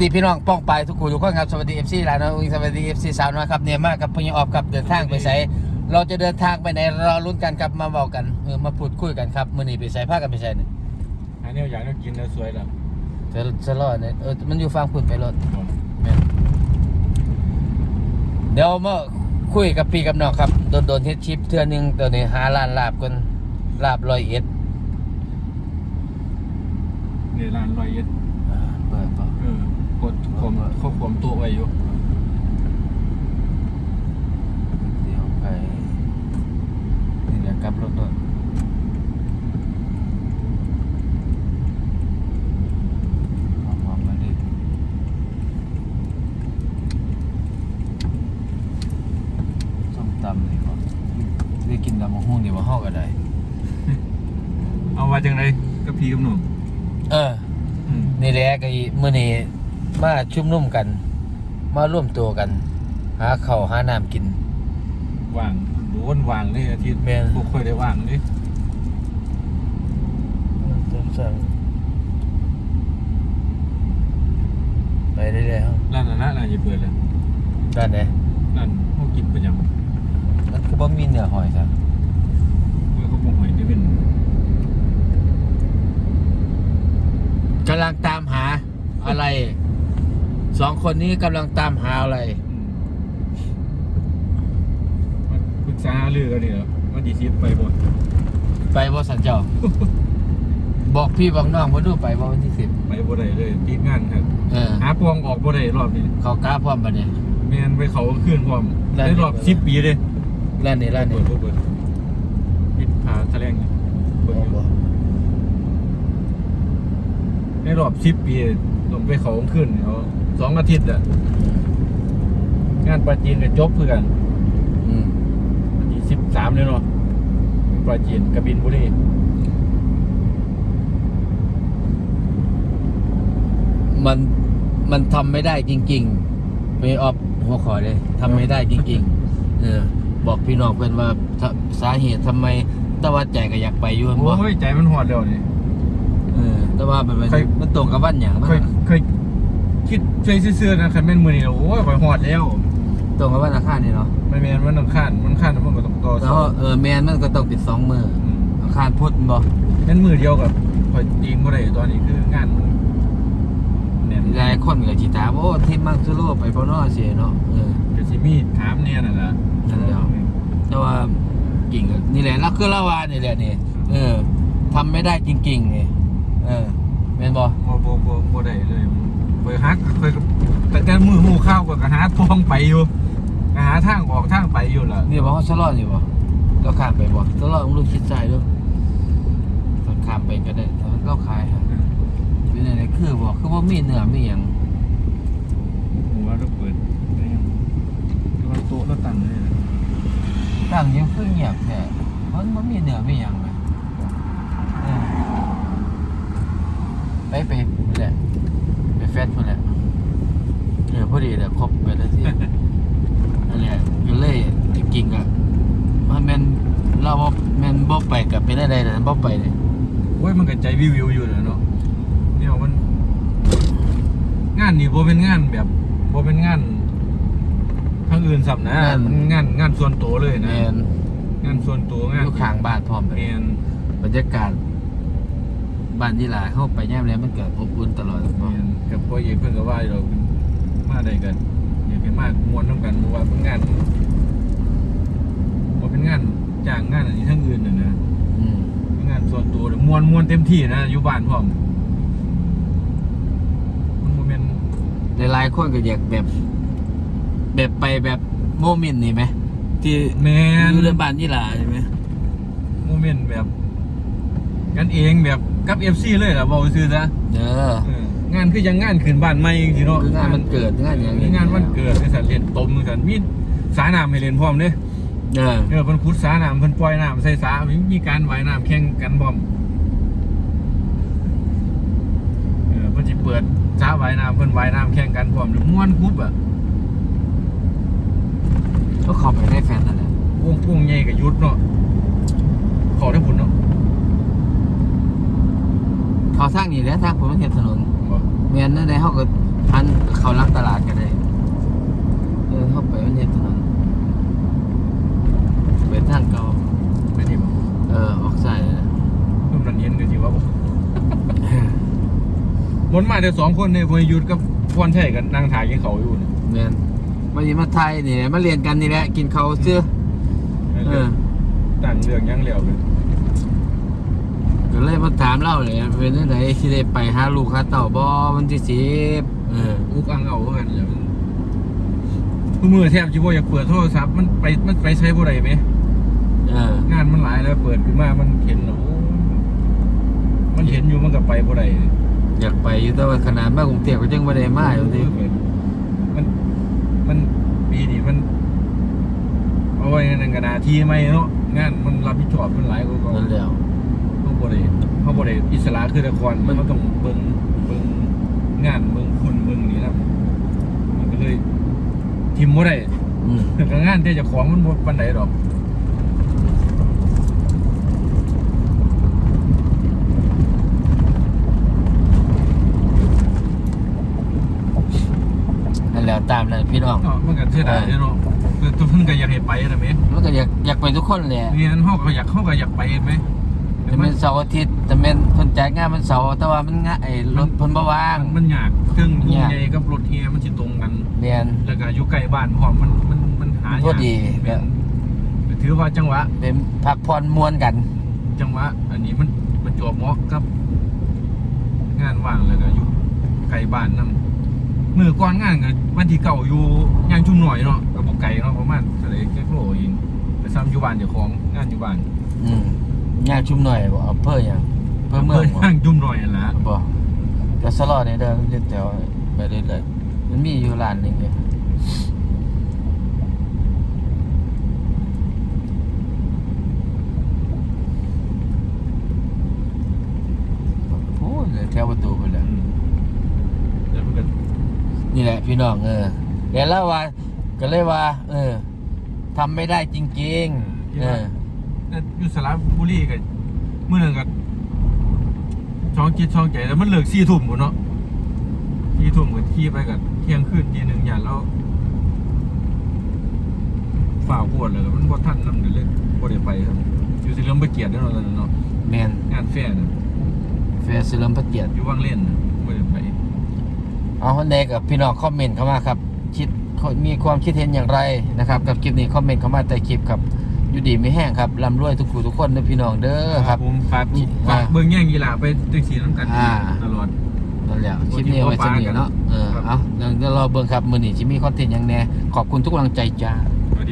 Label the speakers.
Speaker 1: สวัสดีพี่น้องป้องไปทุกคนทุกคนครับสวัสดีเอฟซีหลานน้อยอุ้งสวัสดีเอฟซีสาวน้อยครับเนี่ยมากกับพญออบกับเดินทางไปใส่เราจะเดินทางไปไหนรอลุ้นกันครับมาบอกกันเออมาพูดคุยกันครับมื้อนี้ไปใส่ผ้ากันไปใส่เนี่ย
Speaker 2: อันนี้อยากจะกินแล้วสวยแล้ว
Speaker 1: จะจะรอดเนี่ยเออมันอยู่ฟังพูดไปรถแม่นเดี๋ยวมาคุยกับพี่กับน้องครับโดนโดนเฮ็ดชิปเทื่อนึงตัวนี้หาร้านลาบกันลาบร้อยเอ็ด
Speaker 2: ในร้านรอยเอ็ด
Speaker 1: อ่าเปิดป่ะ
Speaker 2: เออ กดขมเข้าขมตัวไว้อยู่
Speaker 1: เดี๋ยวไปนี่แหละกลับรถรถหอมๆมาดิส้มตำนี่บ่ได้กินตำมะฮุ่งนี่บ่ฮอกก็ได้
Speaker 2: เอาว่าจังไรกับพี่กับหนุ่ม
Speaker 1: เออ
Speaker 2: อืม
Speaker 1: นี่แหละก็อีมื้อนี้ มาชุมนุมกัน มาร่วมตัวกัน หาข้าวหาน้ำกิน
Speaker 2: ว่างดูวันว่างนี่อาทิตย์
Speaker 1: แม่น
Speaker 2: พวกค่อยได้ว่างนี่
Speaker 1: ไปเรื่อยๆครับ
Speaker 2: ร้านนั้นนะร้านจะเปิดแล้ว
Speaker 1: ด้านไหน
Speaker 2: ร้านพวกกินประจำ
Speaker 1: มันคือบ่มีเนื้อหอยครับ
Speaker 2: เมื่อเขาบอกหอยนี่เป็น
Speaker 1: กำลังตามหาอะไร สองคนนี้กำลังตามหาอะไร
Speaker 2: อืมมาปรึกษาเรื่องกันนี่เหรอว่าดีซีไปบ่
Speaker 1: ไปบ่สันเจ้า บอกพี่บอกน้องว่าดูไปบ่วันที่สิบ
Speaker 2: ไปบ่ได้เลยติดงานครับ
Speaker 1: เออ
Speaker 2: หาปองออกบ่ได้รอบนี้
Speaker 1: เขากล้าพร้อมปะเนี่ย
Speaker 2: แม่นไปเขาขึ้นพร้อม
Speaker 1: ร้าน
Speaker 2: ได้รอบ
Speaker 1: นี้
Speaker 2: สิบปีเลย
Speaker 1: ร้านนี้ร้าน
Speaker 2: เปิ
Speaker 1: นี้
Speaker 2: ดบ่เปิดปิดผาแถลงอยู่เปิดอยู่ในรอบสิบปีต้องไปเขาขึ้นเขา สองอาทิตย์อะงานปลาจีนกับจบเพื่อกัน
Speaker 1: อืม
Speaker 2: วันที่สิบสามเลยเนาะปลาจีนกระบินบุรี
Speaker 1: มันมันทำไม่ได้จริงๆไม่ออฟหัวขอเลยทำไม่ได้จริงๆเออบอกพี่น้องเพื่อนว่าถ้าสาเหตุทำไมแต่ว่าใจก็อยากไปอยุ่นบ่
Speaker 2: โอ้ยใจมันหอดแล้วนี่
Speaker 1: เออแต่ว่ามันมัน
Speaker 2: เคย
Speaker 1: มันตรงกับวันอย่างมัน
Speaker 2: เคยเคย คิดเคยซื่อๆนะคันแม่นมือนี่โอ้ยข่อยหอดแล้ว
Speaker 1: ตรงกับวันอาคารนี่เนาะ
Speaker 2: ไม่แม่นมันต้องข้านมันข้านแล้วมันก็ต้องต่อ
Speaker 1: แล้
Speaker 2: ส
Speaker 1: ว
Speaker 2: อบ
Speaker 1: เออแมนมันก็ต้องปิดสองมือ
Speaker 2: อืม
Speaker 1: อาคารพุทธบ่
Speaker 2: แม่นมือเดียวกับข่อยจีนบ่ได้ตอนนี้คืองานมันแน่น
Speaker 1: หลายคนก็สิถามโอ้ทีมมังสุโลไปบ่เนอสิเนาะเออ
Speaker 2: ก็สิมีถามเนี่ยนั่นล่ะ
Speaker 1: นั่นแหละแต่ว่ากิ่งก็นี่แหละแล้วคือละวานี่แหละนี่เออทำไม่ได้จริงๆนี่เออแม่นบ่
Speaker 2: บ่บ่บ่บ่ได้เลยเคยฮักเคยแต่แต่มือหูข้าวก็หาทองไปอยู่ก็หาทางออกทางไปอยู่ล่ะ
Speaker 1: นี่บ่เฮาชะลออยู่บ่เราข้ามไปบ่ชะลอมึงรู้คิดใจด้อถ้าข้ามไปก็ได้ถ้ามันเราขายฮะเป็นอะไรคือบ่คือบ่มีเนื้อมีหยัง
Speaker 2: ผมว่าเราเปิดได้ยังเราโต๊ะเราตั้งเลย
Speaker 1: ตั้งยังคือเงียบแท้มันบ่มีเนื้อมีหยังเลยเออไปไปนี่แหละไปแฟตพุ่นแหละเออพอดีแหละครบ ไปแล้วที่นั่นแหละก็เลยจริงๆอะมันแม่นเราบ่แม่นบ่ไปกับเป็นอะไรนะบ่ไปเลย
Speaker 2: โอ้ยมันก็ใจวิววิวอยู่เลยเนาะเนี่ยมัน งานนี่บ่เป็นงานแบบบ่เป็นงานทางอื่นสับนะมันงานงานส่วนตัวเลยนะ
Speaker 1: แม่น
Speaker 2: งานส่วนตัว
Speaker 1: องา
Speaker 2: น
Speaker 1: ยู่ข้างบ้านพร้อม
Speaker 2: แม
Speaker 1: เลย
Speaker 2: น
Speaker 1: บรรยากาศบ้านยี่หลาเข้าไปย่ามแล้วมันเกิดอบอุ่นตลอด
Speaker 2: แม
Speaker 1: บ่
Speaker 2: นกับพ่อเอกเพิ่นก็ว่าอยู่เรามาได้กัน วนน้ำกันเพราะว่าเป็นงานบ่เป็นงานจ้างงานอันนี้ทั้งอื่นน่ะนะ
Speaker 1: อืม
Speaker 2: งานส่วนตัวมวนมวนเต็มที่นะอยู่บ้านพร้อมมันบ่แม่น
Speaker 1: หลายๆคนก็อยากแบบ แบบไปแบบโมเมนต์นี่ไหมที่
Speaker 2: แม่น
Speaker 1: อยู่ในบ้านยี่หลาใช่ไหม
Speaker 2: โมเมนต์แบบ กันเองแบบกับ FC เลยล่ะเว้าซื่อซะ
Speaker 1: เด้อ
Speaker 2: เออ งานคือยังงานขึ้นบ้านใหม่จริงๆเนาะ
Speaker 1: คืองานมันเกิดงานอย่าง
Speaker 2: นี้งานวันเกิดในสันเรียนตมในสันมีสาน้ำให้เล่นพร้อมเด้
Speaker 1: เด้อ
Speaker 2: เออเพิ่นขุดสาน้ำเพิ่นปล่อยน้ำใส่สามีการว่ายน้ำแข่งกันพร้อมเออเพิ่นสิเปิดสาว่ายน้ำเพิ่นว่ายน้ำแข่งกันพร้อมหรือม่วนกรุ๊บอะ
Speaker 1: ก็เข้าไปได้แฟนนั่นแหละ
Speaker 2: วงพุ่งใหญ่กับยุดเนาะขอได้ผลเนาะ
Speaker 1: เขาทางนี้แหล้วทางผมมันเห็นถนน
Speaker 2: บ่
Speaker 1: แม่นนั่นได้เฮาก็อันเขาลักตลาดกันได้เออเข้าไปมันเห็นถนนเป็นทางเก่า
Speaker 2: ไปที่บ่
Speaker 1: เออออกซ้ายเลยนะ
Speaker 2: นุ่มนันเย็นก็สิว่าบ่มนมาแต่สองคนเนี่ยพลยุทธกับพรชัยกันนั่งถ่ายกินเขาวอยู่นี่
Speaker 1: แมนมาดีมาไทยนี่แหละมาเรียนกันนี่แหละกินเขาวเสื้อเออ
Speaker 2: ต่างเรื่องยังเหลียวเลย
Speaker 1: ก็ เลยมาถามเล่าเลยเป็นที่ไหนที่ได้ไปหาลูกหาเต่าบ่วันที่สิบเออ
Speaker 2: อุกอังเอากันเลยทุกมือแทบจิบ่อยากเปิดโทรศัพท์มันไปมันไปใช้บ่ได้ไหม
Speaker 1: เอองา
Speaker 2: นมันหลายแล้วเปิดขึ้นมามันเห็นแล้วโอ้มันเห็นอยู่มันก็ไปบ่ได้
Speaker 1: อยากไปอยู่แต่ว่าขนาดมากรุงเทพก็ยังไม่ได้มาอยู่ที่
Speaker 2: มันมันปีนี้มันเอาไว้ในกระดาษที่ไม่เนาะงานมันรับผิดชอบมันหลายกว่า
Speaker 1: นั่นแหล้ว
Speaker 2: เขา บ่ได้เขาบ่ได้อิสระคือแต่ก่อนมันก็ต้องเบิ่งเบิ่งงานเบิ่งคนเบิ่งนี่นะมันก็เลยทิมบ่ได้
Speaker 1: อืม
Speaker 2: แต่งานที่เจะของมันบ่ปานใดดอก
Speaker 1: นั่นแหล้วตามนั้นพี่น้อง
Speaker 2: เนาะมันก็เสียดายเด้อเนาะคือทุกคนก็อยากให้ไปนะแม่
Speaker 1: มันก็อยากอยากไปทุกคนแหละ
Speaker 2: นี่อันเฮาก็อยากเฮาก็อยากไปไหม
Speaker 1: แต่เป็นเสาร์อาทิตย์แต่เป็นคนจ่ายงานมันเสาร์แต่ว่ามันงะไอ้รถเพิ่นบ่ว่าง
Speaker 2: มันยากเครื่องวง
Speaker 1: ยาก
Speaker 2: ใหญ่กับรถเฮียมันสิตรงกัน
Speaker 1: เรียน
Speaker 2: แล้วก็อยู่ใกล้บ้านพร้อมมันมันมันหายาก
Speaker 1: พอดี
Speaker 2: แม่นก็ถือว่าจังหวะ
Speaker 1: เป็นพักผ่อนม่วนกัน
Speaker 2: จังหวะ อันนี้มันมันจวบเหมาะกับ งานว่างแล้วก็อยู่ไกลบ้านนํมือก่อนงานก็วันที่เก่าอยู่ย่างชุ่มหน่อยเนาะก็บ่ไกลเนาะประมาณทะเลเก็กโลเองไปซ้ำอยู่บ้านเจ้าของงานอยู่บ้าน
Speaker 1: อืม งานชุมหน่อยบ่อำเภอหยังอำเภอเมืองบ่
Speaker 2: ย่างชุ่มหน่อยนั่นล่ะ
Speaker 1: บ่ก็สลอดนี่เด้อมันจะแถวไปเรื่อยๆมันมีอยู่ร้านหนึงเลยโอ้ยเลยแถวประตูไปแล้ว
Speaker 2: แล้วมันก็
Speaker 1: นี่แหละพี่น้องเออเดี๋ยวเล่าว่าก็เลยว่า เออทำไม่ได้จริงๆเออ
Speaker 2: อยู่สระบุรีก็มื้อนึงก็ช่องจิตช่องใจแล้วมันเลิก4ทุ่มพุ่นเนาะ4ทุ่มก็ขี่ไปก็เที่ยงคืนตีหนึงอย่างแล้วฝ่าวปวดเลยมันบ่ทันนำเดี๋ยวเลยบ่ได้ไปครับอยู่สิเริ่มไปเกียรติแล้วเนาะตอนนั้นเนาะ
Speaker 1: แมน
Speaker 2: งานแฟร์น่ะ
Speaker 1: เฟซซิลมพระเกียรติ
Speaker 2: อยู่ว่างเล่นน่ะบ่ได้ไป
Speaker 1: เอาคนใดกับพี่น้องคอมเมนต์เข้ามาครับคิดมีความคิดเห็นอย่างไรนะครับ กับคลิปนี้คอมเมนต์เข้ามาใต้คลิปครับ อยู่ดีไม่แห้งครับร่ำรวยทุกคู่ทุกคนนะพี่น้องเด้อครับ
Speaker 2: ผมฝาก
Speaker 1: นี่
Speaker 2: ฝาก
Speaker 1: อ่า
Speaker 2: เบิ่งแย่งกีฬาไปจังซี่นำกัน
Speaker 1: อ่า
Speaker 2: ตลอด
Speaker 1: นั่นแหละคลิปนี้เอาไว้สนิทเนาะเออ
Speaker 2: ครับ
Speaker 1: เอาเดี๋ยวเราเบิ่งครับมื้อนี้สิมีคอนเทนต์หยังแหน่ขอบคุณทุกกำลังใจจ้า